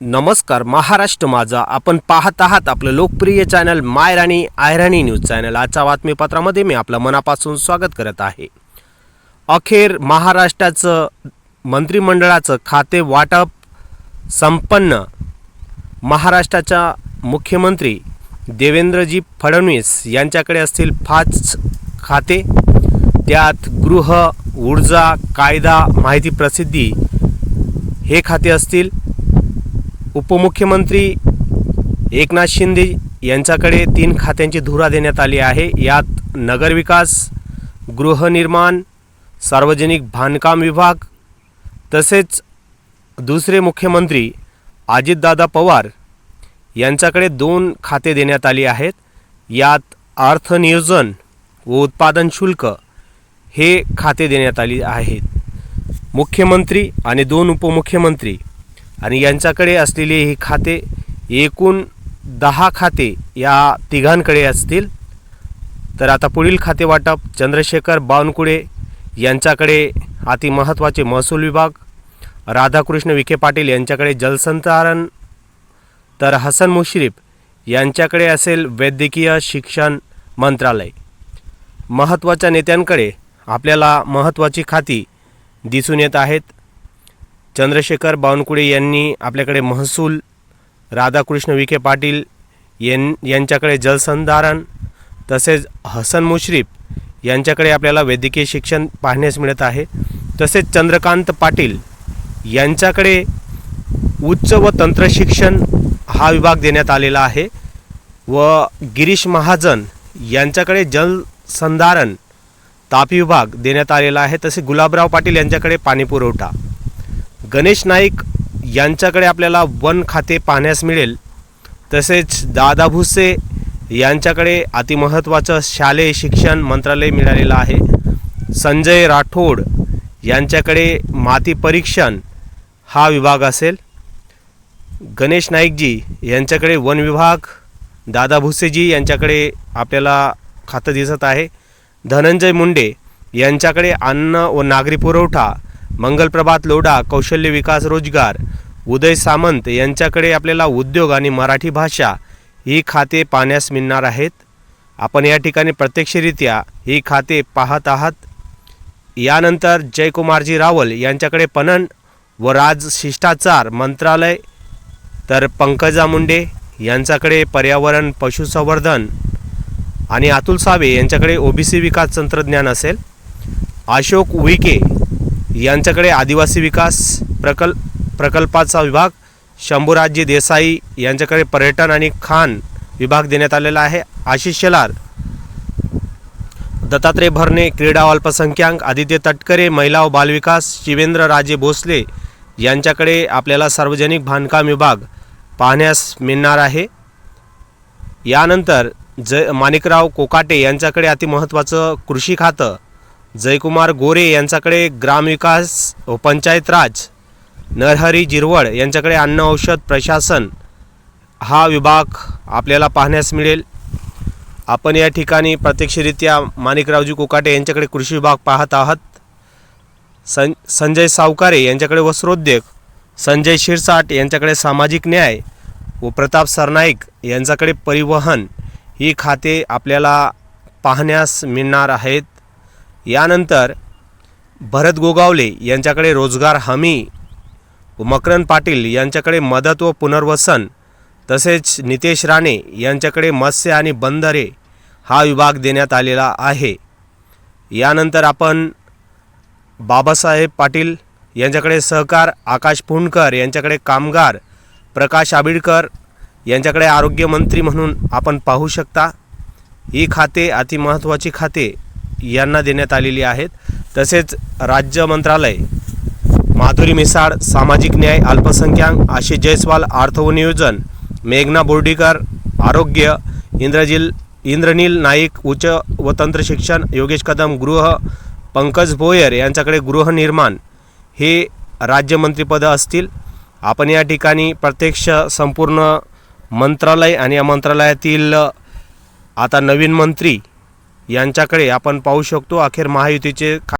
नमस्कार महाराष्ट्र माझा. आपण पाहत आहात आपलं लोकप्रिय चॅनल मायराणी आयराणी न्यूज चॅनल आजच्या बातमीपत्रामध्ये मी आपलं मनापासून स्वागत करत आहे. अखेर महाराष्ट्राचं मंत्रिमंडळाचं खाते वाटप संपन्न. महाराष्ट्राच्या मुख्यमंत्री देवेंद्रजी फडणवीस यांच्याकडे असतील पाच खाते. त्यात गृह ऊर्जा कायदा माहिती प्रसिद्धी हे खाते असतील. उपमुख्यमंत्री एकनाथ शिंदे यांच्याकडे तीन खात्यांची धुरा देण्यात आली आहे. यात नगरविकास गृहनिर्माण सार्वजनिक बांधकाम विभाग तसेच दुसरे मुख्यमंत्री अजितदादा पवार यांच्याकडे दोन खाते देण्यात आली आहेत. यात अर्थनियोजन व उत्पादन शुल्क हे खाते देण्यात आली आहेत. मुख्यमंत्री आणि दोन उपमुख्यमंत्री आणि यांच्याकडे असलेले ही खाते एकूण दहा खाते या तिघांकडे असतील. तर आता पुढील खाते वाटप चंद्रशेखर बावनकुळे यांच्याकडे अतिमहत्त्वाचे महसूल विभाग राधाकृष्ण विखे पाटील यांच्याकडे जलसंधारण तर हसन मुश्रीफ यांच्याकडे असेल वैद्यकीय शिक्षण मंत्रालय. महत्त्वाच्या नेत्यांकडे आपल्याला महत्त्वाची खाती दिसून येत आहेत. चंद्रशेखर बावनकुळे यांनी आपल्याकडे महसूल राधाकृष्ण विखे पाटील यां यांच्याकडे जलसंधारण तसेच हसन मुश्रीफ यांच्याकडे आपल्याला वैद्यकीय शिक्षण पाहण्यास मिळत आहे. तसेच चंद्रकांत पाटील यांच्याकडे उच्च व तंत्रशिक्षण हा विभाग देण्यात आलेला आहे व गिरीश महाजन यांच्याकडे जलसंधारण तापी विभाग देण्यात आलेला आहे. तसे गुलाबराव पाटील यांच्याकडे पाणीपुरवठा. गणेश नाईक यांच्याकडे आपल्याला वन खाते पाहण्यास मिळेल. तसेच दादा भुसे यांच्याकडे अतिमहत्त्वाचं शालेय शिक्षण मंत्रालय मिळालेलं आहे. संजय राठोड यांच्याकडे माती परीक्षण हा विभाग असेल. गणेश नाईकजी यांच्याकडे वन विभाग दादा भुसेजी यांच्याकडे आपल्याला खातं दिसत आहे. धनंजय मुंडे यांच्याकडे अन्न व नागरी पुरवठा मंगलप्रभात लोढा कौशल्य विकास रोजगार उदय सामंत यांच्याकडे आपल्याला उद्योग आणि मराठी भाषा ही खाते पाहण्यास मिळणार आहेत. आपण या ठिकाणी प्रत्यक्षरित्या ही खाते पाहत आहात. यानंतर जयकुमारजी रावल यांच्याकडे पणन व राज शिष्टाचार मंत्रालय तर पंकजा मुंडे यांच्याकडे पर्यावरण पशुसंवर्धन आणि अतुल सावे यांच्याकडे ओबीसी विकास तंत्रज्ञान असेल. अशोक उईके यांच्याकडे आदिवासी विकास प्रकल्प प्रकल्पाचा विभाग शंभूराजजी देसाई यांच्याकडे पर्यटन आणि खान विभाग देण्यात आलेला आहे. आशिष शेलार दत्तात्रय भरणे क्रीडा अल्पसंख्याक आदित्य तटकरे महिला व बालविकास शिवेंद्र राजे भोसले यांच्याकडे आपल्याला सार्वजनिक बांधकाम विभाग पाहण्यास मिळणार आहे. यानंतर ज माणिकराव कोकाटे यांच्याकडे अतिमहत्त्वाचं कृषी खातं जयकुमार गोरे यांच्याकडे ग्रामविकास व पंचायत राज नरहरी जिरवळ यांच्याकडे अन्न औषध प्रशासन हा विभाग आपल्याला पाहण्यास मिळेल. आपण या ठिकाणी प्रत्यक्षरित्या माणिकरावजी कोकाटे यांच्याकडे कृषी विभाग पाहत आहात. सं संजय सावकारे यांच्याकडे वस्त्रोद्योग संजय शिरसाट यांच्याकडे सामाजिक न्याय व प्रताप सरनाईक यांच्याकडे परिवहन ही खाते आपल्याला पाहण्यास मिळणार आहेत. यानंतर भरत गोगावले यांच्याकडे रोजगार हमी मकरन मकरंद पाटील यांच्याकडे मदत व पुनर्वसन तसेच नितेश राणे यांच्याकडे मत्स्य आणि बंदरे हा विभाग देण्यात आलेला आहे. यानंतर आपण बाबासाहेब पाटील यांच्याकडे सहकार आकाश पुंडकर यांच्याकडे कामगार प्रकाश आबिडकर यांच्याकडे आरोग्यमंत्री म्हणून आपण पाहू शकता. ही खाते अतिमहत्त्वाची खाते यांना देण्यात आलेली आहेत. तसेच राज्य मंत्रालय माधुरी मिसाळ सामाजिक न्याय अल्पसंख्याक आशिष जयस्वाल अर्थवनियोजन मेघना बोर्डीकर आरोग्य इंद्रजिल इंद्रनील नाईक उच्च व तंत्र शिक्षण योगेश कदम गृह पंकज भोयर यांच्याकडे गृहनिर्माण हे राज्यमंत्रीपदं असतील. आपण या ठिकाणी प्रत्यक्ष संपूर्ण मंत्रालय आणि या मंत्रालयातील आता नवीन मंत्री यांच्याकडे आपण पाहू शकतो अखेर महायुतीचे खा